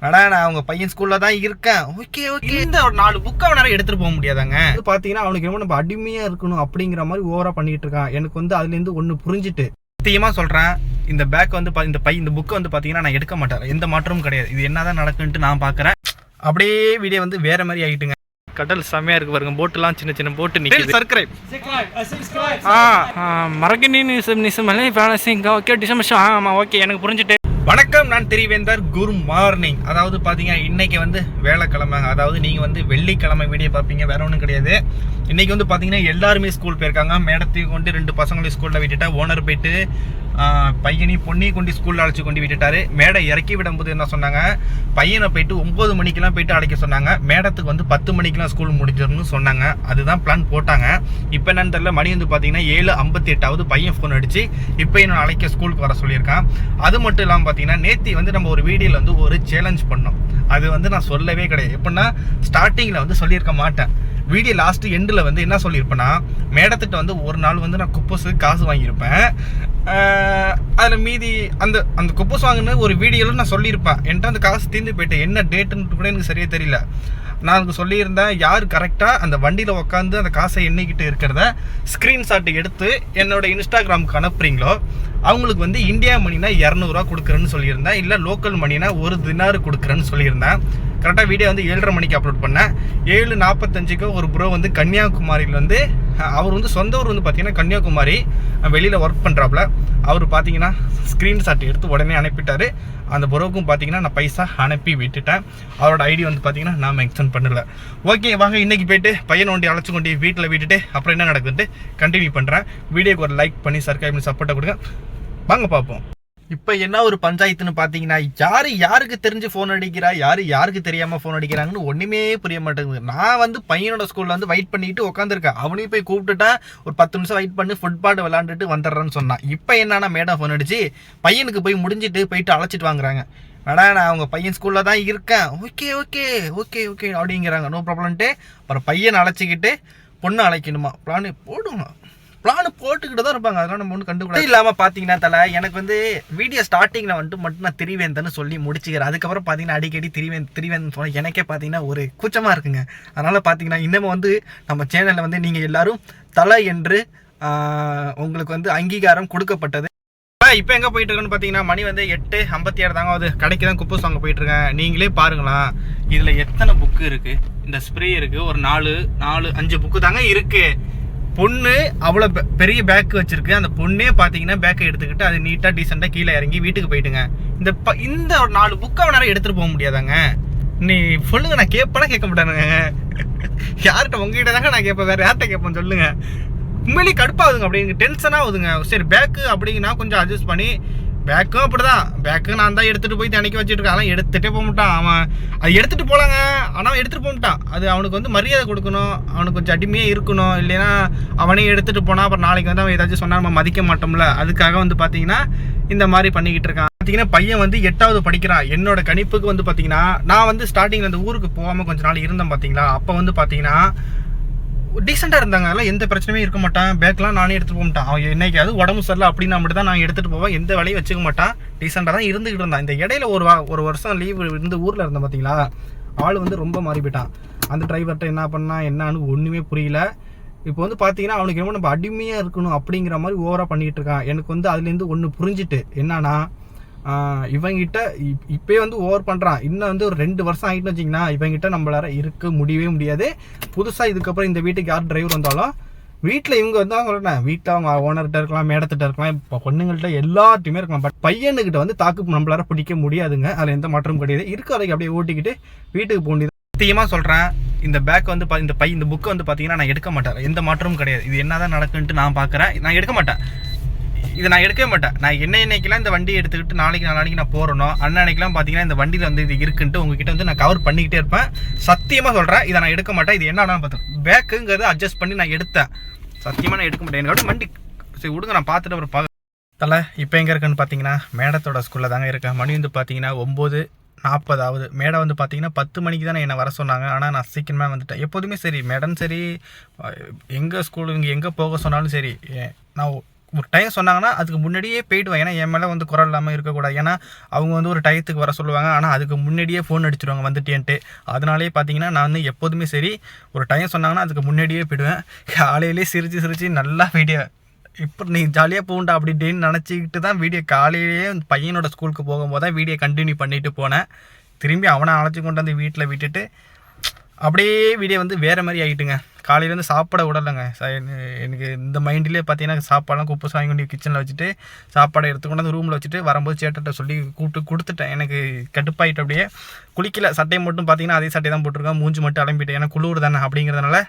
அடா நான் அவங்க பையன் ஸ்கூல்ல தான் இருக்கேன். ஓகே ஓகே இந்த ஒரு நாலு புக் அவனால எடுத்துட்டு போக முடியாதாங்க? இது பாத்தீங்கன்னா அவனுக்கு ரொம்ப நம்ம அடிமையா இருக்கணும் அப்படிங்கிற மாதிரி ஓவரா பண்ணிட்டு இருக்கான். எனக்கு வந்து அதுல இருந்து ஒண்ணு புரிஞ்சுட்டு. சத்தியமா சொல்றேன் இந்த பேக் வந்து பா- இந்த பை இந்த புக்கை வந்து பாத்தீங்கன்னா நான் எடுக்க மாட்டேன். எந்த மாற்றமும் கிடையாது. இது என்னதான் நடக்குன்ட்டு நான் பாக்குறேன். அப்படியே வீடியோ வந்து வேற மாதிரி ஆயிட்டுங்க. கடல் செம்மையா இருக்கு பாருங்க. போட்டுலாம் சின்ன சின்ன போட்டு நிக்குது. சர்க்கரை மரகனி நிசம் நிசமலை வேலசிங்க ஓகே டிசம்பர் ஆமாம் ஓகே எனக்கு புரிஞ்சுட்டு. வணக்கம் நான் திரிவேந்தர் குரு மார்னிங். அதாவது பார்த்தீங்கன்னா இன்னைக்கு வந்து வேலைக்கிழமை. அதாவது நீங்கள் வந்து வெள்ளிக்கிழமை வீடியோ பார்ப்பீங்க வேற ஒன்றும் கிடையாது. இன்னைக்கு வந்து பார்த்தீங்கன்னா எல்லாருமே ஸ்கூல் போயிருக்காங்க. மேடத்தையும் கொண்டு ரெண்டு பசங்களையும் ஸ்கூலில் விட்டுட்டா ஓனர் போயிட்டு பையனையும் பொண்ணையும் கொண்டு ஸ்கூலில் அழைச்சி கொண்டு விட்டுட்டாரு. மேடை இறக்கி விடும்போது என்ன சொன்னாங்க? பையனை போயிட்டு ஒம்பது மணிக்கெலாம் போயிட்டு அழைக்க சொன்னாங்க. மேடத்துக்கு வந்து பத்து மணிக்கெலாம் ஸ்கூல் முடிஞ்சிடணும்னு சொன்னாங்க. அதுதான் பிளான் போட்டாங்க. இப்போ என்னன்னு தெரியல. மணி வந்து பார்த்தீங்கன்னா ஏழு ஐம்பத்தி எட்டாவது பையன் ஃபோன் அடிச்சு இப்போ என்ன அழைக்க ஸ்கூலுக்கு வர சொல்லியிருக்கான். அது மட்டும் இல்லாமல் பார்த்தீங்கன்னா நேத்தி வந்து நம்ம ஒரு வீடியோவில் வந்து ஒரு சேலஞ்ச் பண்ணோம். அது வந்து நான் சொல்லவே கிடையாது. எப்படின்னா ஸ்டார்டிங்கில் வந்து சொல்லியிருக்க மாட்டேன். வீடியோ லாஸ்ட் எண்டில் வந்து என்ன சொல்லியிருப்பேன்னா மேடத்திட்ட வந்து ஒரு நாள் வந்து நான் குப்பஸுக்கு காசு வாங்கியிருப்பேன். அதில் மீதி அந்த அந்த குப்பை வாங்கின ஒரு வீடியோவில் நான் சொல்லியிருப்பேன். என்கிட்ட அந்த காசு தீர்ந்து போயிட்டேன் என்ன டேட்டுன்னு கூட எனக்கு சரியாக தெரியல. நான் அதுக்கு சொல்லியிருந்தேன் யார் கரெக்டாக அந்த வண்டியில் உட்காந்து அந்த காசை எண்ணிக்கிட்டு இருக்கிறத ஸ்க்ரீன்ஷாட் எடுத்து என்னோட இன்ஸ்டாகிராமுக்கு அனுப்புறீங்களோ அவங்களுக்கு வந்து இந்தியா மணினா இரநூறுவா கொடுக்குறேன்னு சொல்லியிருந்தேன். இல்லை லோக்கல் மணினா ஒரு தினாறு கொடுக்குறேன்னு சொல்லியிருந்தேன். கரெக்டாக வீடியோ வந்து ஏழரை மணிக்கு அப்லோட் பண்ணேன். ஏழு நாற்பத்தஞ்சுக்கு ஒரு ப்ரோ வந்து கன்னியாகுமரியில் வந்து அவர் வந்து சொந்த ஊர் வந்து பார்த்தீங்கன்னா கன்னியாகுமரி வெளியில் ஒர்க் பண்ணுறாப்புல அவர் பார்த்தீங்கன்னா ஸ்க்ரீன்ஷாட் எடுத்து உடனே அனுப்பிட்டார். அந்த ப்ரோக்கும் பார்த்தீங்கன்னா நான் பைசா அனுப்பி விட்டுட்டேன். அவரோட ஐடி வந்து பார்த்தீங்கன்னா நான் மென்ஷன் பண்ணல. ஓகே வாங்க இன்னைக்கு போயிட்டு பையன் வண்டி அழைச்சி கொண்டு வீட்டில் விட்டுட்டு அப்புறம் என்ன நடக்குதுன்ட்டு கண்டினியூ பண்ணுறேன் வீடியோக்கு ஒரு லைக் பண்ணி சர்க்காய் பண்ணி சப்போர்ட்டை கொடுங்க. வாங்க பார்ப்போம். இப்போ என்ன ஒரு பஞ்சாயத்துன்னு பார்த்தீங்கன்னா யாரு யாருக்கு தெரிஞ்சு ஃபோன் அடிக்கிறா யாரு யாருக்கு தெரியாம ஃபோன் அடிக்கிறாங்கன்னு ஒண்ணுமே புரிய மாட்டேங்குது. நான் வந்து பையனோட ஸ்கூல்ல வந்து வெயிட் பண்ணிட்டு உட்காந்துருக்கேன் அவனையும் போய் கூப்பிட்டுட்டா ஒரு பத்து நிமிஷம் வெயிட் பண்ணி ஃபுட்பால் விளாண்டுட்டு வந்துடுறேன்னு சொன்னான். இப்போ என்னன்னா மேடம் ஃபோன் அடிச்சு பையனுக்கு போய் முடிஞ்சிட்டு போயிட்டு அழைச்சிட்டு வாங்குறாங்க. மேடம் நான் அவங்க பையன் ஸ்கூல்ல தான் இருக்கேன். ஓகே ஓகே ஓகே ஓகே அப்படிங்கிறாங்க. நோ ப்ராப்ளம்ட்டு அப்புறம் பையனை அழைச்சிக்கிட்டு பொண்ணு அழைக்கணுமா? பிளான் போடுமா. பிளான் போட்டுக்கிட்டு தான் இருப்பாங்க. அதெல்லாம் நம்ம ஒன்றும் கண்டுக்கூடாது இல்லாமல் பார்த்தீங்கன்னா தலை எனக்கு வந்து வீடியோ ஸ்டார்டிங்கில் வந்துட்டு மட்டும் நான் திரிவேந்தன்னு சொல்லி முடிச்சுக்கிறேன். அதுக்கப்புறம் பார்த்தீங்கன்னா அடிக்கடி திரிவேந்த் திரிவேந்தன் சொன்னால் எனக்கே பார்த்தீங்கன்னா ஒரு கூச்சமாக இருக்குங்க. அதனால் பார்த்தீங்கன்னா இன்னமும் வந்து நம்ம சேனலில் வந்து நீங்கள் எல்லாரும் தலை என்று உங்களுக்கு வந்து அங்கீகாரம் கொடுக்கப்பட்டது. இப்போ எங்கே போயிட்டு இருக்கேன்னு பார்த்தீங்கன்னா மணி வந்து எட்டு ஐம்பத்தி ஏழு தாங்க அது கடைக்கு தான் குப்பை சாங்க போயிட்டு இருக்கேன். நீங்களே பாருங்களா இதில் எத்தனை புக்கு இருக்குது இந்த ஸ்ப்ரே இருக்குது ஒரு நாலு நாலு அஞ்சு புக்கு தாங்க இருக்குது பொண்ணு அவ்வளோ பெ- பெரிய பேக் வச்சிருக்கு. அந்த பொண்ணே பார்த்தீங்கன்னா பேக்கை எடுத்துக்கிட்டு அது நீட்டாக டீசெண்டாக கீழே இறங்கி வீட்டுக்கு போயிட்டுங்க. இந்த ப- இந்த ஒரு நாலு புக்கை நேரம் எடுத்துகிட்டு போக முடியாதாங்க? நீ சொல்லுங்க நான் கேட்பேனா கேட்க மாட்டானுங்க. யார்கிட்ட உங்ககிட்ட தாங்க நான் கேட்பேன் வேறு யார்கிட்ட கேட்பேன் சொல்லுங்கள் உண்மையிலேயே கடுப்பாகுதுங்க அப்படிங்க டென்ஷனாக ஆகுதுங்க. சரி பேக்கு அப்படிங்கன்னா கொஞ்சம் அட்ஜஸ்ட் பண்ணி பேக்கும் அப்படிதான். பேக்கு நான் தான் எடுத்துட்டு போய் தினைக்கு வச்சுட்டு இருக்கேன். அதெல்லாம் எடுத்துகிட்டே போக மாட்டான் அவன். அது எடுத்துட்டு போலாங்க. ஆனால் எடுத்துகிட்டு எடுத்துட்டு போக மாட்டான். அது அவனுக்கு வந்து மரியாதை கொடுக்கணும். அவனுக்கு கொஞ்சம் அடிமையாக இருக்கணும். இல்லைன்னா அவனே எடுத்துட்டு போனா அப்புறம் நாளைக்கு வந்து அவன் ஏதாச்சும் சொன்னா நம்ம மதிக்க மாட்டோம்ல. அதுக்காக வந்து பார்த்தீங்கன்னா இந்த மாதிரி பண்ணிக்கிட்டு இருக்கான். பார்த்தீங்கன்னா பையன் வந்து எட்டாவது படிக்கிறான். என்னோட கணிப்புக்கு வந்து பார்த்தீங்கன்னா நான் வந்து ஸ்டார்டிங்ல அந்த ஊருக்கு போகாமல் கொஞ்ச நாள் இருந்தேன் பார்த்தீங்களா அப்போ வந்து பார்த்தீங்கன்னா டீசெண்டாக இருந்தாங்க. அதெல்லாம் எந்த பிரச்சனையும் இருக்க மாட்டான். பேக்லாம் நானே எடுத்துகிட்டு போக மாட்டான். அவன் என்னைக்காவது உடம்பு சரியில்லை அப்படின்னா மட்டும் தான் நான் எடுத்துகிட்டு போவேன். எந்த வேலையும் வச்சுக்க மாட்டான். டீசெண்டாக தான் இருந்துகிட்டு இருந்தான். இந்த இடையில ஒரு வா- ஒரு வருஷம் லீவ் இருந்து ஊரில் இருந்தேன் பார்த்தீங்களா ஆள் வந்து ரொம்ப மாறி போயிட்டான் அந்த டிரைவர்கிட்ட என்ன பண்ணா என்னன்னு ஒன்றுமே புரியல. இப்போ வந்து பார்த்தீங்கன்னா அவனுக்கு என்ன நம்ம அடிமையாக இருக்கணும் அப்படிங்கிற மாதிரி ஓவராக பண்ணிகிட்டு இருக்கான். எனக்கு வந்து அதுலேருந்து ஒன்று புரிஞ்சுட்டு என்னன்னா இவங்கிட்ட இப்- இப்பயே வந்து ஓவர் பண்ணுறான் இன்னும் வந்து ஒரு ரெண்டு வருஷம் ஆகிட்டு வச்சிங்கன்னா இவங்கிட்ட நம்மளால இருக்க முடியவே முடியாது. புதுசாக இதுக்கப்புறம் இந்த வீட்டுக்கு யார் டிரைவர் வந்தாலும் வீட்டில் இவங்க வந்து சொல்கிறேன் வீட்டில் அவங்க ஓனர்கிட்ட இருக்கலாம் மேடத்திட்ட இருக்கலாம் இப்போ பொண்ணுங்கள்ட்ட எல்லாத்தையுமே இருக்கலாம். பட் பையனுக்கிட்ட வந்து தாக்கு நம்மளால பிடிக்க முடியாதுங்க. அதில் எந்த மாற்றமும் கிடையாது. இருக்க வரைக்கும் அப்படியே ஓட்டிக்கிட்டு வீட்டுக்கு போக வேண்டியது. சத்தியமாக சொல்கிறேன் இந்த பேக் வந்து பா- இந்த பை இந்த புக்கை வந்து பார்த்தீங்கன்னா நான் எடுக்க மாட்டேன். எந்த மாற்றமும் கிடையாது. இது என்ன தான் நடக்குன்ட்டு நான் பார்க்குறேன் நான் எடுக்க மாட்டேன். இதை நான் எடுக்கவே மாட்டேன். நான் என்ன என்னைக்கெல்லாம் இந்த வண்டி எடுத்துக்கிட்டு நாளைக்கு நாளைக்கு நான் போகிறனோ அன்னன்னைக்கெல்லாம் பார்த்தீங்கன்னா இந்த வண்டியில் வந்து இது இருக்குன்ட்டு உங்ககிட்ட வந்து நான் கவர் பண்ணிக்கிட்டே இருப்பேன். சத்தியமாக சொல்கிறேன் இதை நான் எடுக்க மாட்டேன். இது என்ன பார்த்தேன் பேக்குங்கிறத அட்ஜஸ்ட் பண்ணி நான் எடுத்தேன். சத்தியமாக நான் எடுக்க மாட்டேன். எனக்கு வண்டி சரி விடுங்க நான் பார்த்துட்டு அப்புறம் பார்க்க தலை இப்போ எங்கே இருக்குன்னு பார்த்தீங்கன்னா மேடத்தோட ஸ்கூலில் தாங்க இருக்கேன். மணி வந்து பார்த்தீங்கன்னா ஒம்பது நாற்பதாவது மேடம் வந்து பார்த்தீங்கன்னா பத்து மணிக்கு தானே என்னை வர சொன்னாங்க. ஆனால் நான் சீக்கிரமாக வந்துட்டேன். எப்போதுமே சரி மேடம் சரி எங்கே ஸ்கூலு இங்கே எங்கே போக சொன்னாலும் சரி ஏ- நான் ஒரு டைம் சொன்னாங்கன்னா அதுக்கு முன்னாடியே போயிடுவேன். ஏன்னா என் மேலே வந்து குரல் இல்லாமல் இருக்கக்கூடாது. ஏன்னா அவங்க வந்து ஒரு டயத்துக்கு வர சொல்லுவாங்க. ஆனால் அதுக்கு முன்னாடியே ஃபோன் அடிச்சிருவாங்க வந்துட்டேன்ட்டு. அதனாலே பார்த்தீங்கன்னா நான் வந்து எப்போதுமே சரி ஒரு டைம் சொன்னாங்கன்னா அதுக்கு முன்னாடியே போயிடுவேன். காலையிலே சிரித்து சிரித்து நல்லா வீடியோ இப்போ நீ ஜாலியாக போகண்டா அப்படின்னு நினச்சிக்கிட்டு தான் வீடியோ காலையிலேயே அந்த பையனோட ஸ்கூலுக்கு போகும்போது தான் வீடியோ கண்டினியூ பண்ணிட்டு போனேன். திரும்பி அவனை அழைச்சி கொண்டு வந்து வீட்டில் விட்டுட்டு அப்படியே வீடியோ வந்து வேறு மாதிரி ஆகிட்டுங்க காலையிலேருந்து சாப்பிட விடலைங்க. ச- எனக்கு- இந்த மைண்ட்லேயே பார்த்தீங்கன்னா சாப்பாடெல்லாம் குப்பை வாங்கி கொண்டு கிச்சனில் வச்சுட்டு சாப்பாடை எடுத்துக்கொண்டு வந்து ரூமில் வச்சுட்டு வரும்போது சேட்டர்கிட்ட சொல்லி கூப்பிட்டு கொடுத்துட்டேன். எனக்கு கடுப்பாயிட்டு அப்படியே குளிக்கல. சட்டையை மட்டும் பார்த்தீங்கன்னா அதே சட்டை தான் போட்டிருக்கேன். மூஞ்சி மட்டும் அலம்பிட்டேன். ஏன்னா குளிர் தானே அப்படிங்கிறதுனால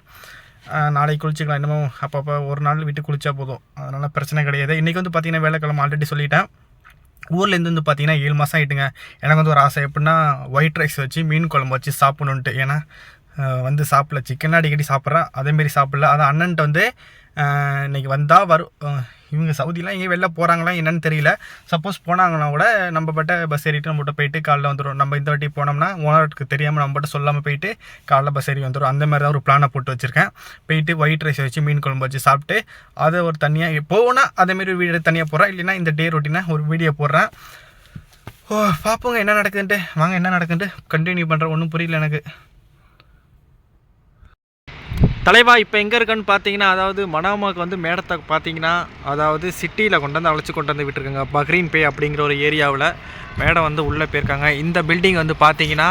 நாளைக்கு குளிச்சுக்கலாம். இன்னமும் அப்பப்போ ஒரு நாள் விட்டு குளிச்சா போதும். அதனால் பிரச்சனை கிடையாது. இன்றைக்கி வந்து பார்த்தீங்கன்னா வேலைக்கிழமை ஆல்ரெடி சொல்லிட்டேன். ஊர்லேருந்து வந்து பார்த்தீங்கன்னா ஏழு மாதம் ஆகிட்டுங்க எனக்கு வந்து ஒரு ஆசை. எப்படின்னா ஒயிட் ரைஸ் வச்சு மீன் குழம்பு வச்சு சாப்பிடணுன்ட்டு ஏன்னா வந்து சாப்பிடல. சிக்கன் அடிக்கடி சாப்பிட்றேன் அதேமாரி சாப்பிடல. அது அண்ணன்ட்ட வந்து இன்றைக்கி இன்னைக்கு வந்தால் வரும் இவங்க சவுதிலாம் எங்கேயும் வெளில போகிறாங்களா என்னன்னு தெரியல. சப்போஸ் போனாங்கன்னா கூட நம்ம பட்ட பஸ் ஏறிட்டு நம்மகிட்ட போயிட்டு காலைல வந்துடும் நம்ம இந்த வாட்டி போனோம்னா ஓனருக்கு தெரியாமல் நம்மகிட்ட சொல்லாமல் போயிட்டு காலைல பஸ் ஏறி வந்துடும் அந்த மாதிரி தான் ஒரு பிளானை போட்டு வச்சுருக்கேன். போயிட்டு ஒயிட் ரைஸ் வச்சு மீன் குழம்பு வச்சு சாப்பிட்டு அதை ஒரு தனியாக போனால் அதேமாரி ஒரு வீடியோ தனியாக போகிறேன் இல்லைன்னா இந்த டே ரொட்டினா ஒரு வீடியோ போடுறேன். ஓ பார்ப்போங்க என்ன நடக்குதுன்ட்டு. வாங்க என்ன நடக்குதுன்ட்டு. கண்டினியூ பண்ணுறேன் ஒன்றும் புரியல எனக்கு. தலைவா இப்போ எங்கே இருக்கேன்னு பார்த்தீங்கன்னா அதாவது மனாமாக்கு வந்து மேடத்தை பார்த்தீங்கன்னா அதாவது சிட்டியில் கொண்டு வந்து அழைச்சி கொண்டு வந்து விட்டுருக்காங்க. பக்ரீன் பே அப்படிங்கிற ஒரு ஏரியாவில் மேடம் வந்து உள்ளே போயிருக்காங்க. இந்த பில்டிங் வந்து பார்த்தீங்கன்னா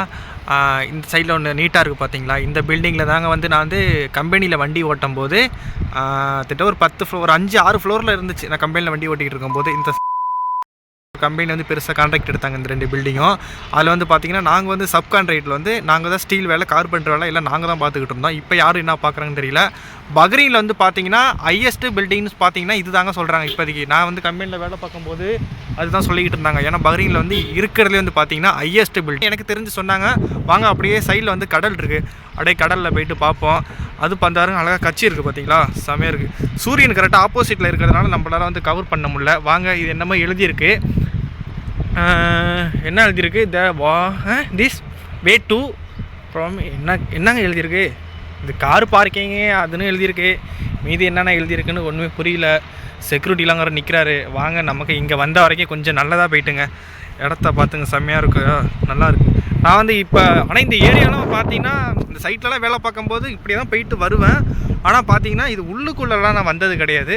இந்த சைடில் ஒன்று நீட்டாக இருக்குது பார்த்தீங்களா இந்த பில்டிங்கில் தாங்க வந்து நான் வந்து கம்பெனியில் வண்டி ஓட்டும் போது திட்ட கிட்ட ஒரு பத்து ஃப்ளோர் ஒரு அஞ்சு ஆறு ஃப்ளோரில் இருந்துச்சு. நான் கம்பெனியில் வண்டி ஓட்டிகிட்டு இருக்கும்போது இந்த கம்பெனி வந்து பெருசாக கான்ட்ராக்ட் எடுத்தாங்க இந்த ரெண்டு பில்டிங்கும் அதில் வந்து பார்த்தீங்கன்னா நாங்கள் வந்து சப் கான்ட்ராக்டில் வந்து நாங்கள் தான் ஸ்டீல் வேலை கார்பெண்டர் வேலை எல்லாம் நாங்கள் தான் பார்த்துக்கிட்டு இருந்தோம். இப்போ யாரும் என்ன பார்க்குறாங்கன்னு தெரியல. பக்ரீனில் வந்து பார்த்தீங்கன்னா ஹையஸ்ட் பில்டிங்ஸ் பார்த்தீங்கன்னா இது தாங்க சொல்கிறாங்க இப்போதைக்கு. நான் வந்து கம்பெனியில் வேலை பார்க்கும்போது அதுதான் சொல்லிக்கிட்டு இருந்தாங்க. ஏன்னா பக்ரீனில் வந்து இருக்கிறதுலே வந்து பார்த்தீங்கன்னா ஹையஸ்ட் பில்டிங் எனக்கு தெரிஞ்சு சொன்னாங்க வாங்க அப்படியே சைடில் வந்து கடல் இருக்குது அப்படியே கடலில் போயிட்டு பார்ப்போம் அது பந்தாருங்க அழகாக கட்சி இருக்குது பார்த்தீங்களா செமையாக இருக்குது சூரியன் கரெக்டாக ஆப்போசிட்டில் இருக்கிறதுனால நம்மளால வந்து கவர் பண்ண முடியல. வாங்க இது என்னமோ எழுதியிருக்கு. என்ன எழுதியிருக்கு? த வா திஸ் வே டு ஃப்ரம் என்ன என்னங்க எழுதியிருக்கு? இது கார் பார்க்கிங்கு அதுன்னு எழுதியிருக்கு. மீதி என்னென்ன எழுதியிருக்குன்னு ஒன்றுமே புரியல. செக்யூரிட்டிலாம் நிற்கிறாரு வாங்க நமக்கு இங்கே வந்த வரைக்கும் கொஞ்சம் நல்லதாக போயிட்டுங்க. இடத்த பார்த்துங்க செம்மையாக இருக்கு. நல்லா இருக்குது நான் வந்து இப்போ ஆனால் இந்த ஏரியாலாம் பார்த்தீங்கன்னா இந்த சைட்லலாம் வேலை பார்க்கும்போது இப்படி தான் போயிட்டு வருவேன். ஆனால் பார்த்தீங்கன்னா இது உள்ளுக்குள்ளெல்லாம் நான் வந்தது கிடையாது.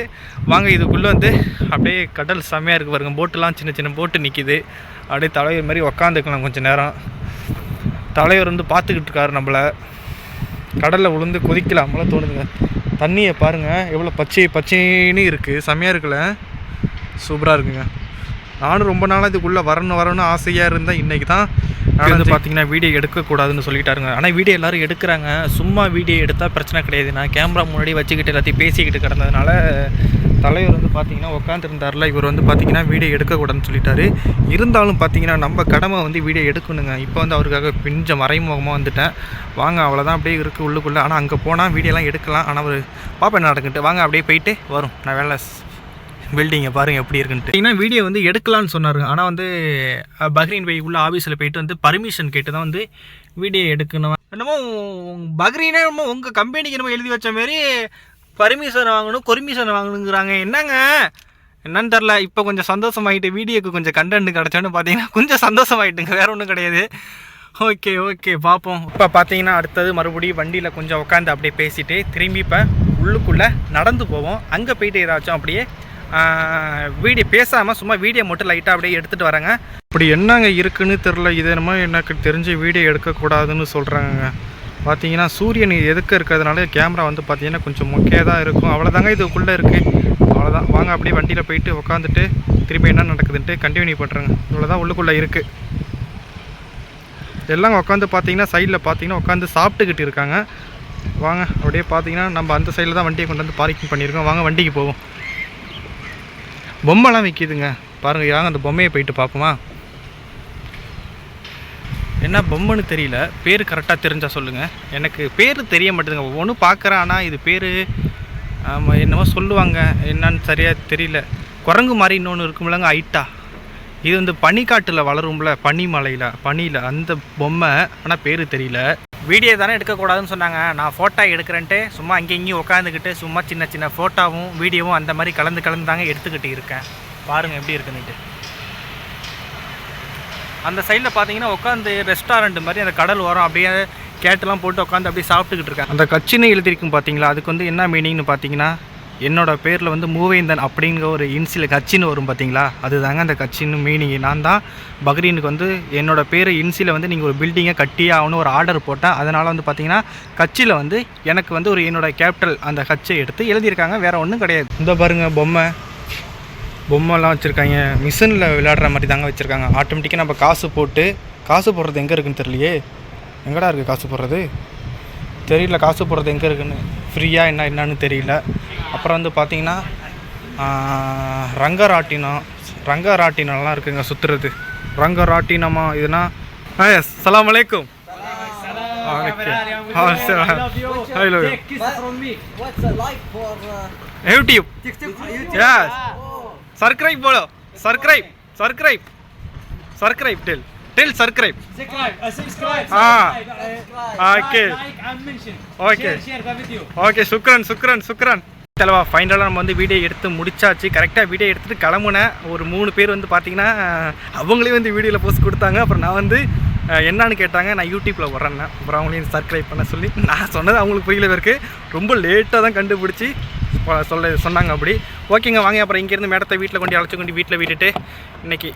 வாங்க இதுக்குள்ளே வந்து அப்படியே கடல் செம்மையாக இருக்குது பாருங்க. போட்டுலாம் சின்ன சின்ன போட்டு நிற்கிது அப்படியே தலைவர் மாதிரி உக்காந்துக்கலாம் கொஞ்சம் நேரம். தலைவர் வந்து பார்த்துக்கிட்டு இருக்காரு நம்மளை. கடலில் விழுந்து கொதிக்கலாமல தோணுதுங்க. தண்ணியை பாருங்கள் எவ்வளோ பச்சை பச்சைன்னு இருக்குது செம்மையாக இருக்குல்ல சூப்பராக இருக்குங்க. நானும் ரொம்ப நாளாக இதுக்குள்ளே வரணும் வரணும்னு ஆசையாக இருந்தேன். இன்றைக்கி தான் வந்து பார்த்தீங்கன்னா வீடியோ எடுக்கக்கூடாதுன்னு சொல்லிட்டாருங்க. ஆனால் வீடியோ எல்லாரும் எடுக்கிறாங்க. சும்மா வீடியோ எடுத்தால் பிரச்சனை கிடையாது. நான் கேமரா முன்னாடி வச்சுக்கிட்டு எல்லாத்தையும் பேசிக்கிட்டு கிடந்ததுனால தலைவர் வந்து பார்த்தீங்கன்னா உட்காந்துருந்தார்ல இவர் வந்து பார்த்தீங்கன்னா வீடியோ எடுக்கக்கூடாதுன்னு சொல்லிட்டாரு. இருந்தாலும் பார்த்தீங்கன்னா நம்ம கடமை வந்து வீடியோ எடுக்கணுங்க. இப்போ வந்து அவருக்காக கொஞ்சம் மறைமுகமாக வந்துட்டேன். வாங்க அவ்வளோதான் அப்படியே இருக்குது உள்ளுக்குள்ளே. ஆனால் அங்கே போனால் வீடியோலாம் எடுக்கலாம். ஆனால் அவர் பாப்பா என்ன நடக்குன்ட்டு வாங்க அப்படியே போயிட்டு வரும். நான் வேலை பில்டிங்கை பாருங்கள் எப்படி இருக்குன்ட்டு. பார்த்தீங்கன்னா வீடியோ வந்து எடுக்கலாம்னு சொன்னார். ஆனால் வந்து அஹ், போய் உள்ள ஆஃபீஸில் போயிட்டு வந்து பர்மிஷன் கேட்டு தான் வந்து வீடியோ எடுக்கணும். என்னமோ பஹ்ரீனே என்னமோ உங்கள் கம்பெனிக்கு என்னமோ எழுதி வச்ச மாரி பர்மிஷன் வாங்கணும் கொர்மிஷன் வாங்கணுங்கிறாங்க. என்னங்க? என்னன்னு தெரில இப்போ கொஞ்சம் சந்தோஷமாயிட்டு வீடியோக்கு கொஞ்சம் கண்டென்ட் கிடச்சோன்னு பார்த்தீங்கன்னா கொஞ்சம் சந்தோஷமாயிட்டுங்க. வேறு ஒன்றும் கிடையாது. ஓகே ஓகே பார்ப்போம் இப்போ பார்த்தீங்கன்னா அடுத்தது மறுபடியும் வண்டியில் கொஞ்சம் உட்காந்து அப்படியே பேசிட்டு திரும்பி இப்போ உள்ளுக்குள்ளே நடந்து போவோம். அங்கே போயிட்டு ஏதாச்சும் அப்படியே வீடியோ பேசாமல் சும்மா வீடியோ மட்டும் லைட்டாக அப்படியே எடுத்துகிட்டு வரேங்க இப்படி என்னங்க இருக்குன்னு தெரில இது என்னமோ எனக்கு தெரிஞ்ச வீடியோ எடுக்கக்கூடாதுன்னு சொல்கிறாங்க பார்த்தீங்கன்னா சூரியன் எதுக்கு இருக்கிறதுனால கேமரா வந்து பார்த்தீங்கன்னா கொஞ்சம் மொக்கையாக தான் இருக்கும். அவ்வளோதாங்க இதுக்குள்ளே இருக்குது அவ்வளோதான் வாங்க அப்படியே வண்டியில் போயிட்டு உட்காந்துட்டு திருப்பி என்ன நடக்குதுன்ட்டு கண்டினியூ பண்ணுறேங்க இவ்வளோதான் உள்ளுக்குள்ளே இருக்குது எல்லாம் உட்காந்து பார்த்தீங்கன்னா சைடில் பார்த்தீங்கன்னா உட்காந்து சாப்பிட்டுக்கிட்டு இருக்காங்க. வாங்க அப்படியே பார்த்தீங்கன்னா நம்ம அந்த சைடில் தான் வண்டியை கொண்டு வந்து பார்க்கிங் பண்ணியிருக்கோம். வாங்க வண்டிக்கு போவோம். பொம்மைலாம் விற்கிதுங்க பாருங்கள் யாங்க அந்த பொம்மையை போயிட்டு பார்ப்போமா. என்ன பொம்மைன்னு தெரியல. பேர் கரெக்டாக தெரிஞ்சால் சொல்லுங்கள் எனக்கு பேர் தெரிய மாட்டேதுங்க. ஒவ்வொன்றும் பார்க்குறேன் ஆனால் இது பேர் ஆமாம் என்னமோ சொல்லுவாங்க. என்னன்னு சரியாக தெரியல. குரங்கு மாதிரி இன்னொன்று இருக்கும்லங்க ஐட்டா. இது வந்து பனிக்காட்டில் வளரும்ல பனிமலையில் பனியில். அந்த பொம்மை ஆனால் பேர் தெரியல. வீடியோ தானே எடுக்கக்கூடாதுன்னு சொன்னாங்க. நான் ஃபோட்டோ எடுக்கிறேன்ட்டு சும்மா அங்கே இங்கேயும் உட்காந்துக்கிட்டு சும்மா சின்ன சின்ன ஃபோட்டோவும் வீடியோவும் அந்த மாதிரி கலந்து கலந்து தாங்க எடுத்துக்கிட்டு இருக்கேன். பாருங்கள் எப்படி இருக்குன்னுட்டு. அந்த சைடில் பார்த்தீங்கன்னா உட்காந்து ரெஸ்டாரண்ட் மாதிரி அந்த கடல் ஓரம் அப்படியே கேட்டெல்லாம் போட்டு உட்காந்து அப்படியே சாப்பிட்டுக்கிட்டு இருக்கேன். அந்த கட்சின்னு எழுதியிருக்கும் பார்த்தீங்களா அதுக்கு வந்து என்ன மீனிங்னு பார்த்தீங்கன்னா என்னோட பேரில் வந்து மூவேந்தன் அப்படிங்கிற ஒரு இன்சில கட்சின்னு வரும் பார்த்தீங்களா அதுதாங்க அந்த கட்சின்னு மீனிங் நான் தான் பக்ரீனுக்கு வந்து என்னோட பேர் இன்சியில் வந்து நீங்கள் ஒரு பில்டிங்கை கட்டியே ஆகணும் ஒரு ஆர்டர் போட்டேன். அதனால் வந்து பார்த்தீங்கன்னா கட்சியில் வந்து எனக்கு வந்து ஒரு என்னோட கேபிட்டல் அந்த கட்சியை எடுத்து எழுதியிருக்காங்க. வேறு ஒன்றும் கிடையாது. இந்த பாருங்கள் பொம்மை. பொம்மைலாம் வச்சுருக்காங்க. மிஷினில் விளையாடுற மாதிரி தாங்க வச்சுருக்காங்க. ஆட்டோமேட்டிக்காக நம்ம காசு போட்டு காசு போடுறது எங்கே இருக்குன்னு தெரியலையே. எங்கடா இருக்குது காசு போடுறது? தெரியல காசு போடுறது எங்கே இருக்குன்னு. ஃப்ரீயாக என்ன என்னன்னு தெரியல. அப்புறம் வந்து பார்த்தீங்கன்னா ரங்கராட்டினம் ரங்கராட்டினம்லாம் இருக்குங்க சுற்றுறது ரங்கராட்டினமா இதுனா for uh, YouTube uh, Ah. Ah, okay. uh, like and mention. Okay. Share, share the video. Okay Sukran Sukran Sukran தலைவா ஃபைனலாக நம்ம வந்து வீடியோ எடுத்து முடிச்சாச்சு. கரெக்டாக வீடியோ எடுத்துகிட்டு கிளம்புனேன். ஒரு மூணு பேர் வந்து பார்த்தீங்கன்னா அவங்களே வந்து வீடியோவில் போஸ்ட் கொடுத்தாங்க. அப்புறம் நான் வந்து அஹ், என்னன்னு கேட்டாங்க நான் யூடியூப்பில் வரேன் அப்புறம் அவங்களையும் சப்ஸ்கிரைப் பண்ண சொல்லி நான் சொன்னது அவங்களுக்கு புரியல இருக்குது ரொம்ப லேட்டாக தான் கண்டுபிடிச்சி சொல்ல சொன்னாங்க அப்படி. ஓகேங்க வாங்க. அப்புறம் இங்கேருந்து மேடத்தை வீட்டில் கொண்டு அழைச்சி கொண்டு வீட்டில் விட்டுட்டு இன்றைக்கி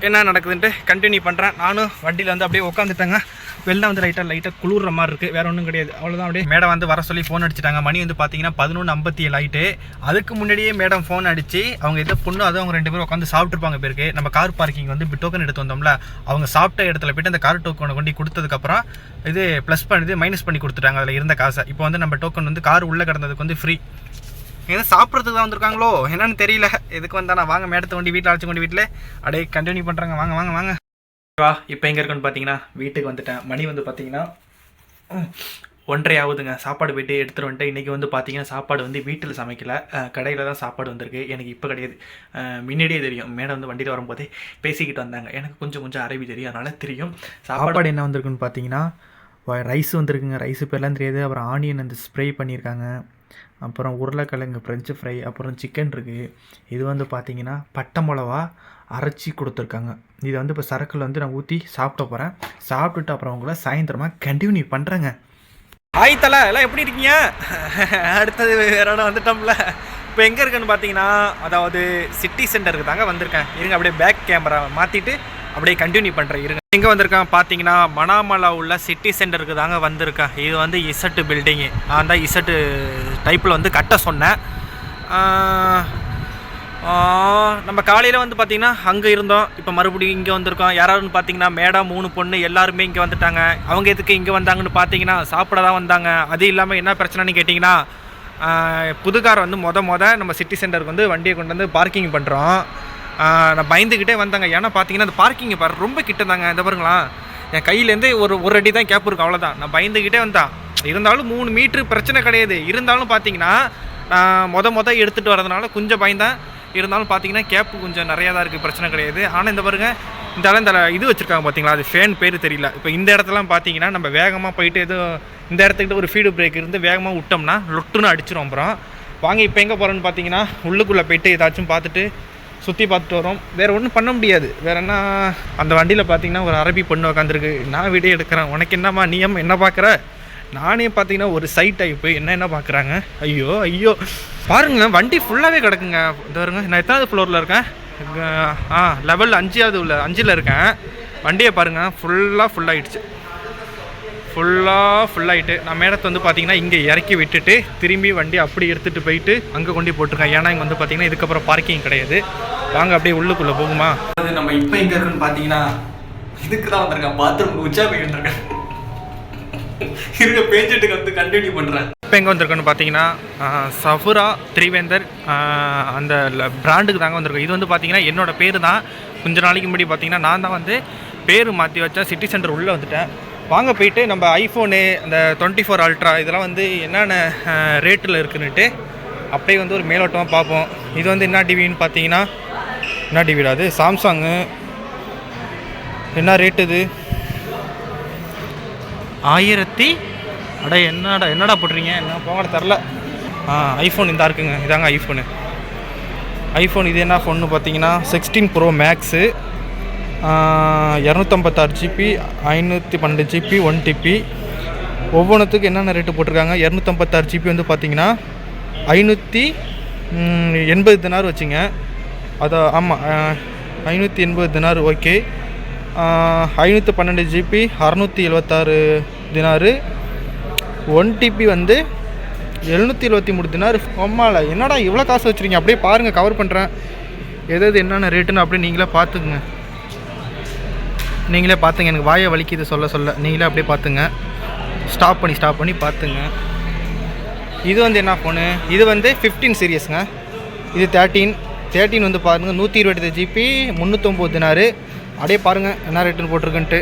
என்ன நடக்குதுன்ட்டு கண்டினியூ பண்ணுறேன் நானும் வண்டியில் வந்து அப்படியே உட்காந்துட்டேங்க. வெளில வந்து லைட்டாக லைட்டாக குளிர்ற மாதிரி இருக்குது வேற ஒன்றும் கிடையாது. அவ்வளோதான் அப்படியே மேடம் வந்து வர சொல்லி ஃபோன் அடிச்சிட்டாங்க. மணி வந்து பார்த்தீங்கன்னா பதினொன்று ஐம்பத்தி ஏழு ஆயிட்டு. அதுக்கு முன்னாடியே மேடம் ஃபோன் அடித்து அவங்க எதோ பொண்ணு அதுவும் அவங்க ரெண்டு பேரும் உட்காந்து சாப்பிட்ருப்பாங்க பேருக்கு நம்ம கார் பார்க்கிங் வந்து டோக்கன் எடுத்து வந்தோம்ல அவங்க சாப்பிட்ட இடத்துல போயிட்டு அந்த கார் டோக்கனை கொண்டு கொடுத்ததுக்கப்புறம் இது ப்ளஸ் பண்ணி மைனஸ் பண்ணி கொடுத்துட்டாங்க. அதில் இருந்த காசை. இப்போ வந்து நம்ம டோக்கன் வந்து கார் உள்ளே கிடந்ததுக்கு வந்து ஃப்ரீ ஏதோ சாப்பிட்றதுக்கு தான் வந்திருக்காங்களோ? என்னன்னு தெரியல. எதுக்கு வந்தானா? வாங்க மேடத்தை கொண்டு வீட்டில் அழைச்சி கொண்டு வீட்டில் அப்படியே கண்டினியூ பண்ணுறாங்க வாங்க வாங்க வாங்க. வா இப்போ எங்கே இருக்குன்னு பார்த்தீங்கன்னா வீட்டுக்கு வந்துட்டேன். மணி வந்து பார்த்தீங்கன்னா ஒன்றரை ஆகுதுங்க. சாப்பாடு போய்ட்டு எடுத்துகிட்டு வந்துட்டு இன்றைக்கி வந்து பார்த்தீங்கன்னா சாப்பாடு வந்து வீட்டில் சமைக்கலை. கடையில் தான் சாப்பாடு வந்திருக்கு. எனக்கு இப்போ கிடையாது. முன்னாடியே தெரியும். மேடம் வந்து வண்டியில் வரும்போதே பேசிக்கிட்டு வந்தாங்க. எனக்கு கொஞ்சம் கொஞ்சம் அரபி தெரியும். அதனால் தெரியும். சாப்பாடு என்ன வந்திருக்குன்னு பார்த்தீங்கன்னா ரைஸ் வந்திருக்குங்க. ரைஸ் பேர்லாம் தெரியாது. அப்புறம் ஆனியன் அந்த ஸ்ப்ரே பண்ணியிருக்காங்க. அப்புறம் உருளைக்கிழங்கு ஃப்ரெஞ்சு ஃப்ரை அப்புறம் சிக்கன் இருக்குது இது வந்து பார்த்தீங்கன்னா பட்டை மிளவா அரைச்சி கொடுத்துருக்காங்க. இதை வந்து இப்போ சரக்கில் வந்து நான் ஊற்றி சாப்பிட போகிறேன் சாப்பிட்டுட்டு அப்புறம் அவங்கள சாயந்தரமாக கண்டினியூ பண்ணுறேங்க ஹாய் தலை எல்லாம் எப்படி இருக்கீங்க? அடுத்தது வேற இடம் வந்துட்டோம்ல. இப்போ எங்கே இருக்குன்னு பார்த்தீங்கன்னா அதாவது சிட்டி சென்டருக்கு தாங்க வந்திருக்கேன். இருங்க அப்படியே பேக் கேமரா மாற்றிட்டு அப்படியே கண்டினியூ பண்ணுறேன் இருங்க. எங்கே வந்திருக்கேன் பார்த்தீங்கன்னா மணாமலா உள்ள சிட்டி சென்டருக்கு தாங்க வந்திருக்கேன். இது வந்து இசட்டு பில்டிங்கு நான் தான் இசட்டு டைப்பில் வந்து கட்ட சொன்னேன். நம்ம காலையில் வந்து பார்த்திங்கன்னா அங்கே இருந்தோம். இப்போ மறுபடியும் இங்கே வந்திருக்கோம். யாராருன்னு பார்த்தீங்கன்னா மேடம் மூணு பொண்ணு எல்லாருமே இங்கே வந்துட்டாங்க. அவங்க எதுக்கு இங்கே வந்தாங்கன்னு பார்த்தீங்கன்னா சாப்பிட தான் வந்தாங்க. அது இல்லாமல் என்ன பிரச்சனைன்னு கேட்டிங்கன்னா புது கார் வந்து மொத மொதல் நம்ம சிட்டி சென்டருக்கு வந்து வண்டியை கொண்டு வந்து பார்க்கிங் பண்ணுறோம் நான் பயந்துக்கிட்டே வந்தாங்க. ஏன்னா பார்த்தீங்கன்னா அந்த பார்க்கிங்கை பாரு ரொம்ப கிட்ட தாங்க. இந்த பாருங்களா. என் கையிலேருந்து ஒரு ஒரு அடி தான் கேப் இருக்கும் அவ்வளோதான் நான் பயந்துக்கிட்டே வந்தேன் இருந்தாலும் மூணு மீட்ரு பிரச்சனை கிடையாது. இருந்தாலும் பார்த்தீங்கன்னா நான் மொத மொதல் எடுத்துகிட்டு வரதுனால கொஞ்சம் பயந்தேன். இருந்தாலும் பார்த்தீங்கன்னா கேப்பு கொஞ்சம் நிறையா தான் இருக்குது பிரச்சனை கிடையாது. ஆனால் இந்த பாருங்க இந்த இடம் இந்த இது வச்சுருக்காங்க பார்த்தீங்களா? அது ஃபேன் பேர் தெரியல. இப்போ இந்த இடத்துலாம் பார்த்தீங்கன்னா நம்ம வேகமாக போயிட்டு எதுவும் இந்த இடத்துக்கிட்ட ஒரு ஃபீடு பிரேக் இருந்து வேகமாக விட்டோம்னா லொட்டுன்னு அடிச்சிடும் அப்புறம். வாங்க இப்போ எங்கே போகிறோன்னு பார்த்தீங்கன்னா உள்ளுக்குள்ளே போயிட்டு ஏதாச்சும் பார்த்துட்டு சுற்றி பார்த்துட்டு வரோம். வேறு ஒன்றும் பண்ண முடியாது. வேற என்ன அந்த வண்டியில் பார்த்தீங்கன்னா ஒரு அரபி பொண்ணு உட்காந்துருக்கு நான் வீடியோ எடுக்கிறேன். உனக்கு என்னம்மா நீ என்ன பார்க்குற? நானே பார்த்தீங்கன்னா ஒரு சைட் டைப்பு என்ன என்ன பார்க்குறாங்க? ஐயோ ஐயோ. பாருங்க வண்டி ஃபுல்லாகவே கிடக்குங்க. இந்த வருங்க நான் எத்தனாவது ஃப்ளோரில் இருக்கேன்? ஆ லெவல் அஞ்சாவது உள்ள அஞ்சில் இருக்கேன். வண்டியை பாருங்கள் ஃபுல்லாக ஃபுல்லாகிடுச்சு ஃபுல்லாக ஃபுல்லாகிட்டு நான் மேடத்தை வந்து பார்த்தீங்கன்னா இங்கே இறக்கி விட்டுட்டு திரும்பி வண்டி அப்படி எடுத்துகிட்டு போயிட்டு அங்கே கொண்டு போட்டிருக்கேன். ஏன்னா இங்கே வந்து பார்த்தீங்கன்னா இதுக்கப்புறம் பார்க்கிங் கிடையாது. வாங்க அப்படியே உள்ளுக்குள்ளே போகுமா? அது நம்ம இப்போ எங்கே இருக்குன்னு பார்த்தீங்கன்னா இதுக்கு தான் வந்திருக்கேன் பாத்ரூம் உச்சா போயிட்டு இருக்கேன் இருக்க பேஞ்சிட்டுக்கு வந்து கண்டினியூ பண்ணுறேன் இப்போ எங்கே வந்திருக்கோன்னு பார்த்தீங்கன்னா சஃபுரா திரிவேந்தர் அந்த பிராண்டுக்கு தாங்க வந்திருக்கோம். இது வந்து பார்த்தீங்கன்னா என்னோடய பேர் தான் கொஞ்ச நாளைக்கு முன்னாடி பார்த்தீங்கன்னா நான் தான் வந்து பேர் மாற்றி வச்சா சிட்டி சென்டர் உள்ளே வந்துட்டேன். வாங்க போயிட்டு நம்ம ஐஃபோனு அந்த டுவெண்ட்டி ஃபோர் அல்ட்ரா இதெல்லாம் வந்து என்னென்ன ரேட்டில் இருக்குன்னுட்டு அப்படியே வந்து ஒரு மேலோட்டமாக பார்ப்போம். இது வந்து என்ன டிவின்னு பார்த்தீங்கன்னா என்ன டிவிடா அது? சாம்சங்கு. என்ன ரேட் இது? ஆயிரத்தி அட என்னடா என்னடா போட்டுறீங்க என்ன போகட தரல. ஐஃபோன் இந்தா இருக்குங்க. இதாங்க ஐஃபோனு ஐஃபோன் இது என்ன ஃபோன்னு பார்த்தீங்கன்னா சிக்ஸ்டீன் ப்ரோ மேக்ஸு இரநூத்தம்பத்தாறு ஜிபி ஐநூற்றி பன்னெண்டு ஜிபி ஒன் டிபி ஒவ்வொன்றுத்துக்கு என்னென்ன ரேட்டு போட்டிருக்காங்க? இரநூத்தம்பத்தாறு ஜிபி வந்து பார்த்தீங்கன்னா ஐநூற்றி எண்பது தினார் வச்சுங்க. அதான் ஆமாம் ஐநூற்றி எண்பது தினார் ஓகே ஐநூற்றி பன்னெண்டு ஜிபி அறநூற்றி எழுபத்தாறு தினாரு ஒன் டிபி வந்து எழுநூற்றி எழுபத்தி மூணு தினார் அம்மால என்னடா இவ்வளோ காசு வச்சுருக்கீங்க? அப்படியே பாருங்கள் கவர் பண்ணுறேன் எது எது என்னென்ன ரேட்டுன்னு அப்படியே நீங்களே பார்த்துக்குங்க. நீங்களே பார்த்துங்க எனக்கு வாயை வலிக்குது சொல்ல சொல்ல. நீங்களே அப்படியே பார்த்துங்க. ஸ்டாப் பண்ணி ஸ்டாப் பண்ணி பார்த்துங்க. இது வந்து என்ன ஃபோனு இது வந்து ஃபிஃப்டீன் சீரியஸ்ங்க இது தேர்ட்டீன் தேர்ட்டீன் வந்து பாருங்கள் நூற்றி இருபத்தி ஜிபி முந்நூற்றொம்பது தினாரு அப்படியே பாருங்கள் என்ன ரேட்டுன்னு போட்டிருக்குன்ட்டு.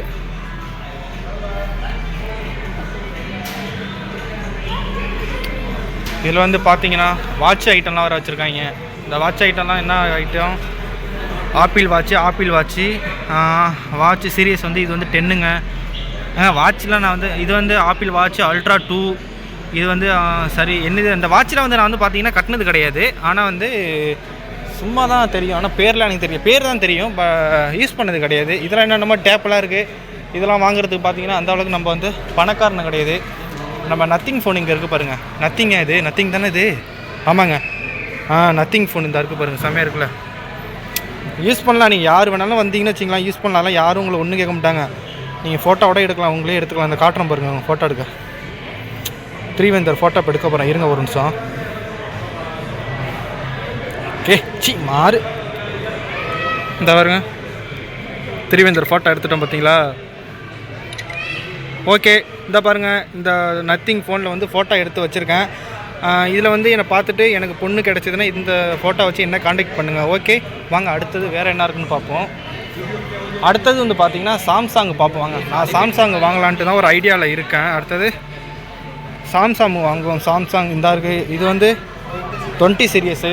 இதில் வந்து பார்த்தீங்கன்னா வாட்ச் ஐட்டம்லாம் வேறு வச்சுருக்காங்க. இந்த வாட்ச் ஐட்டம்லாம் என்ன item Apple watch Apple watch watch series வந்து இது வந்து டென்னுங்க வாட்ச்லாம் நான் வந்து இது வந்து ஆப்பிள் வாட்ச் அல்ட்ரா டூ இது வந்து சரி என்னது அந்த வாட்சில் வந்து நான் வந்து பார்த்தீங்கன்னா கட்டினது கிடையாது. ஆனால் வந்து சும்மா தான் தெரியும். ஆனால் பேர்லாம் எனக்கு தெரியும். பேர் தான் தெரியும். யூஸ் பண்ணது கிடையாது. இதெல்லாம் என்னென்னமோ டேப்பெல்லாம் இருக்குது இதெல்லாம் வாங்குறதுக்கு பார்த்தீங்கன்னா அந்த அளவுக்கு நம்ம வந்து பணக்காரன கிடையாது. நம்ம நத்திங் ஃபோன் இங்கே இருக்குது பாருங்கள் நத்திங்க இது? நத்திங் தானே இது? ஆமாங்க. ஆ நத்திங் ஃபோன் இந்த இருக்குது பாருங்கள் செம்மையாக இருக்குல்ல. யூஸ் பண்ணலாம். நீங்கள் யார் வேணாலும் வந்தீங்கன்னு வச்சிங்களா யூஸ் பண்ணலாம். யாரும் உங்களை ஒன்றும் கேட்க மாட்டாங்க. நீங்கள் ஃபோட்டோவோட எடுக்கலாம். உங்களே எடுத்துக்கலாம். அந்த காட்டும் பாருங்கள் உங்கள் ஃபோட்டோ எடுக்க. த்ரீவேந்தர் ஃபோட்டோ இப்போ எடுக்க போகிறேன் இருங்க ஒரு நிமிஷம். ஓகே சி மாறு. இந்த பாருங்க. திருவேந்தர் ஃபோட்டோ எடுத்துட்டோம் பார்த்தீங்களா ஓகே இந்த பாருங்கள் இந்த நத்திங் ஃபோனில் வந்து ஃபோட்டோ எடுத்து வச்சுருக்கேன். இதில் வந்து என்னை பார்த்துட்டு எனக்கு பொண்ணு கிடச்சிதுன்னா இந்த ஃபோட்டோ வச்சு என்ன காண்டாக்ட் பண்ணுங்கள் ஓகே வாங்க அடுத்தது வேறு என்ன இருக்குன்னு பார்ப்போம். அடுத்தது வந்து பார்த்தீங்கன்னா சாம்சாங் பார்ப்போம். வாங்க நான் சாம்சாங் வாங்கலான்ட்டு தான் ஒரு ஐடியாவில் இருக்கேன். அடுத்தது சாம்சாங் வாங்குவோம். சாம்சாங் இந்த இருக்குது இது வந்து டுவெண்ட்டி சீரியஸு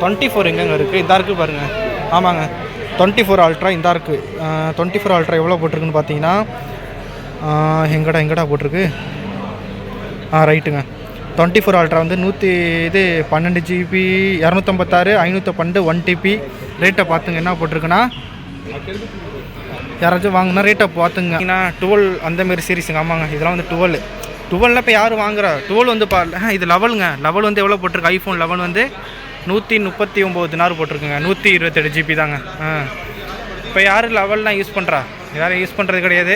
டுவெண்ட்டி ஃபோர் எங்கெங்க இருக்குது இதாக இருக்குது பாருங்கள் ஆமாங்க. டுவெண்ட்டி ஃபோர் அல்ட்ரா இந்தா இருக்குது டுவெண்ட்டி ஃபோர் அல்ட்ரா எவ்வளோ போட்டிருக்குன்னு பார்த்தீங்கன்னா எங்கடா எங்கடா போட்டிருக்கு? ஆ ரைட்டுங்க. டுவெண்ட்டி ஃபோர் அல்ட்ரா வந்து நூற்றி இது பன்னெண்டு ஜிபி இரநூத்தம்பத்தாறு ஐநூற்றி பன்னெண்டு ஒன் டிபி ரேட்டை பார்த்துங்க என்ன போட்டிருக்குன்னா யாராச்சும் வாங்கினா ரேட்டை பார்த்துங்க ஏன்னா டுவெல் அந்தமாரி சீரிஸுங்க ஆமாங்க. இதெல்லாம் வந்து டுவெல். டுவெல்லாம் இப்போ யார் வாங்குறா? டுவெல் வந்து பா இது லெவலுங்க. லெவல் வந்து எவ்வளோ போட்டிருக்கு? ஐஃபோன் லெவல் வந்து நூற்றி முப்பத்தி ஒம்பது தினார் போட்டிருக்குங்க. நூற்றி இருபத்தெட்டு ஜிபி தாங்க. ஆ. இப்போ யார் லெவல்லாம் யூஸ் பண்ணுறா யாரும் யூஸ் பண்ணுறது கிடையாது.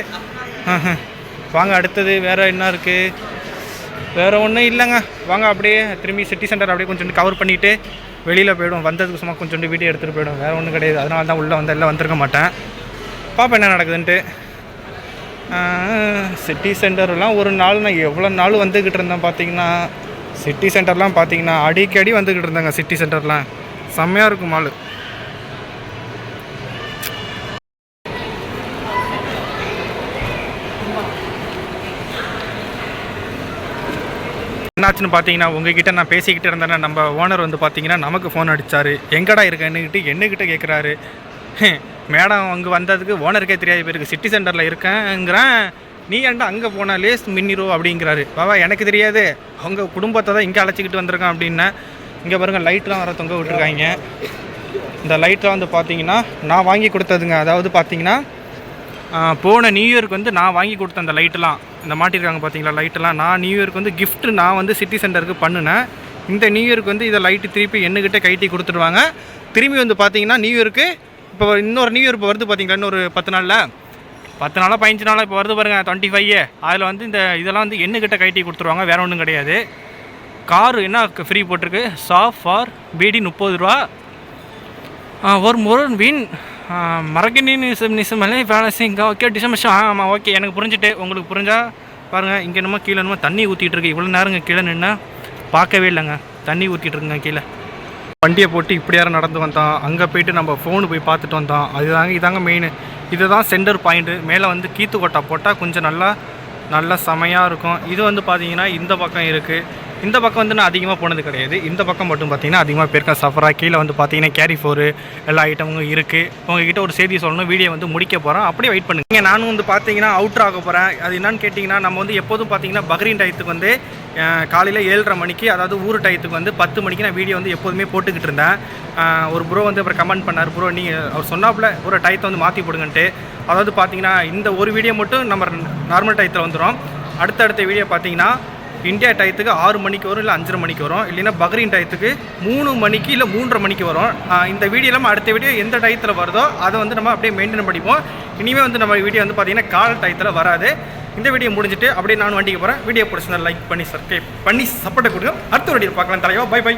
வாங்க அடுத்தது வேறு என்ன இருக்குது வேறு ஒன்றும் இல்லைங்க. வாங்க அப்படியே திரும்பி சிட்டி சென்டர் அப்படியே கொஞ்சம் கவர் பண்ணிவிட்டு வெளியில் போயிடும் வந்ததுக்கு சும்மா கொஞ்சோண்டு வீடியோ எடுத்துகிட்டு போயிடும் வேறு ஒன்றும் கிடையாது. அதனால தான் உள்ளே வந்து எல்லாம் வந்திருக்க மாட்டேன். பாப்பா என்ன நடக்குதுன்ட்டு. சிட்டி சென்டர்லாம் ஒரு நாள் நான் எவ்வளோ நாள் வந்துக்கிட்டு இருந்தேன் பார்த்தீங்கன்னா சிட்டி சென்டர்லாம் பார்த்தீங்கன்னா அடிக்கடி வந்துக்கிட்டு இருந்தாங்க சிட்டி சென்டர்லாம். செம்மையாக இருக்கும் மால். என்னாச்சுன்னு பார்த்தீங்கன்னா உங்ககிட்ட நான் பேசிக்கிட்டு இருந்தேன்னா நம்ம ஓனர் வந்து பார்த்தீங்கன்னா நமக்கு ஃபோன் அடித்தார் எங்கடா இருக்கேன்னுக்கிட்டு என்னக்கிட்ட கேட்குறாரு மேடம் அங்கே வந்ததுக்கு ஓனருக்கே தெரியாது போயிருக்கு சிட்டி சென்டரில் இருக்கேங்கிறேன். நீ ஏன்டா அங்கே போனா? லேஸ் மின்னிரோ அப்படிங்கிறாரு. பாபா எனக்கு தெரியாது. அவங்க குடும்பத்தை தான் இங்கே அழைச்சிக்கிட்டு வந்திருக்கான் அப்படின்னா. இங்கே பாருங்கள் லைட்லாம் வர தொங்க விட்டுருக்காங்க. இந்த லைட்லாம் வந்து பார்த்தீங்கன்னா நான் வாங்கி கொடுத்ததுங்க. அதாவது பார்த்தீங்கன்னா போன நியூ இயருக்கு வந்து நான் வாங்கி கொடுத்த அந்த லைட்டெலாம் இந்த மாட்டிருக்காங்க பார்த்தீங்களா லைட்டெல்லாம் நான் நியூ இயருக்கு வந்து கிஃப்ட்டு நான் வந்து சிட்டி சென்டருக்கு பண்ணினேன். இந்த நியூ இயருக்கு வந்து இதை லைட்டு திருப்பி என்கிட்ட கைட்டி கொடுத்துருவாங்க. திரும்பி வந்து பார்த்தீங்கன்னா நியூ இயருக்கு இப்போ இன்னொரு நியூ இயர் இப்போ வருது பார்த்தீங்களா இன்னொரு பத்து நாளில்? பத்து நாளாக பதினஞ்சு நாளாக இப்போ வருது பாருங்கள் டுவெண்ட்டி ஃபைவ் அதில் வந்து இந்த இதெல்லாம் வந்து எண்ணுக்கிட்ட கைட்டி கொடுத்துருவாங்க வேறு ஒன்றும் கிடையாது. கார் என்ன ஃப்ரீ போட்டிருக்கு? சாஃப் ஃபார் பிடி முப்பது ரூபா. ஒரு முரண் வீண் மரக்கணி நிசம் நிசமலே பேலசிங்க ஓகே டிசம்பர் ஆ ஆமாம் ஓகே எனக்கு புரிஞ்சுட்டு உங்களுக்கு புரிஞ்சால் பாருங்கள் இங்கே என்னமோ கீழே என்னமோ தண்ணி ஊற்றிட்டு இருக்கு. இவ்வளோ நேரங்க கீழே நின்னா பார்க்கவே இல்லைங்க. தண்ணி ஊற்றிட்டு இருக்குங்க கீழே. வண்டியை போட்டு இப்படி யாரும் நடந்து வந்தோம் அங்கே போயிட்டு நம்ம ஃபோனு போய் பார்த்துட்டு வந்தோம் அதுதாங்க இதாங்க மெயின் இதுதான் சென்டர் பாயிண்ட்டு மேலே வந்து கீத்து கொட்டா போட்டால் கொஞ்சம் நல்லா நல்லா செமையாக இருக்கும். இது வந்து பார்த்தீங்கன்னா இந்த பக்கம் இருக்குது இந்த பக்கம் வந்து நான் அதிகமாக போனது கிடையாது. இந்த பக்கம் மட்டும் பார்த்தீங்கன்னா அதிகமாக போயிருக்கேன் சஃபரா கீழே வந்து பார்த்தீங்கன்னா கேரி ஃபோரு எல்லா ஐட்டமும் இருக்குது உங்ககிட்ட ஒரு செய்தி சொல்லணும். வீடியோ வந்து முடிக்க போகிறோம் அப்படியே வெயிட் பண்ணுங்க. நானும் வந்து பார்த்தீங்கன்னா அவுட்ரு ஆக போகிறேன் அது என்னன்னு கேட்டிங்கன்னா நம்ம வந்து எப்போதும் பார்த்தீங்கன்னா பக்ரீன் டயத்துக்கு வந்து காலையில் ஏழரை மணிக்கு அதாவது ஊர் டயத்துக்கு வந்து பத்து மணிக்கு நான் வீடியோ வந்து எப்போதுமே போட்டுக்கிட்டு இருந்தேன். ஒரு ப்ரோ வந்து அப்புறம் கமெண்ட் பண்ணார். ப்ரோ நீங்கள் அவர் சொன்னாப்புல ஒரு டயத்தை வந்து மாற்றி போடுங்கன்ட்டு. அதாவது பார்த்தீங்கன்னா இந்த ஒரு வீடியோ மட்டும் நம்ம நார்மல் டயத்தில் வந்துடும் அடுத்தடுத்த வீடியோ பார்த்தீங்கன்னா இந்தியா டயத்துக்கு ஆறு மணிக்கு வரும் இல்லை அஞ்சரை மணிக்கு வரும். இல்லைன்னா பக்ரீன் டயத்துக்கு மூணு மணிக்கு இல்லை மூன்றரை மணிக்கு வரும். இந்த வீடியோ இல்லாமல் அடுத்த வீடியோ எந்த டயத்தில் வருதோ அதை வந்து நம்ம அப்படியே மெயின்டைன் பண்ணிப்போம். இனிமேல் வந்து நம்ம வீடியோ வந்து பார்த்திங்கன்னா கால் டயத்தில் வராது. இந்த வீடியோ முடிஞ்சிட்டு அப்படியே நான் வண்டிக்கு போகிறேன் வீடியோ பிடிச்சிருந்தா லைக் பண்ணி சப்ஸ்கிரைப் பண்ணி சப்போர்ட்டை கொடுங்க. அடுத்த வீடியோ பார்க்கலாம் தலைவா. By by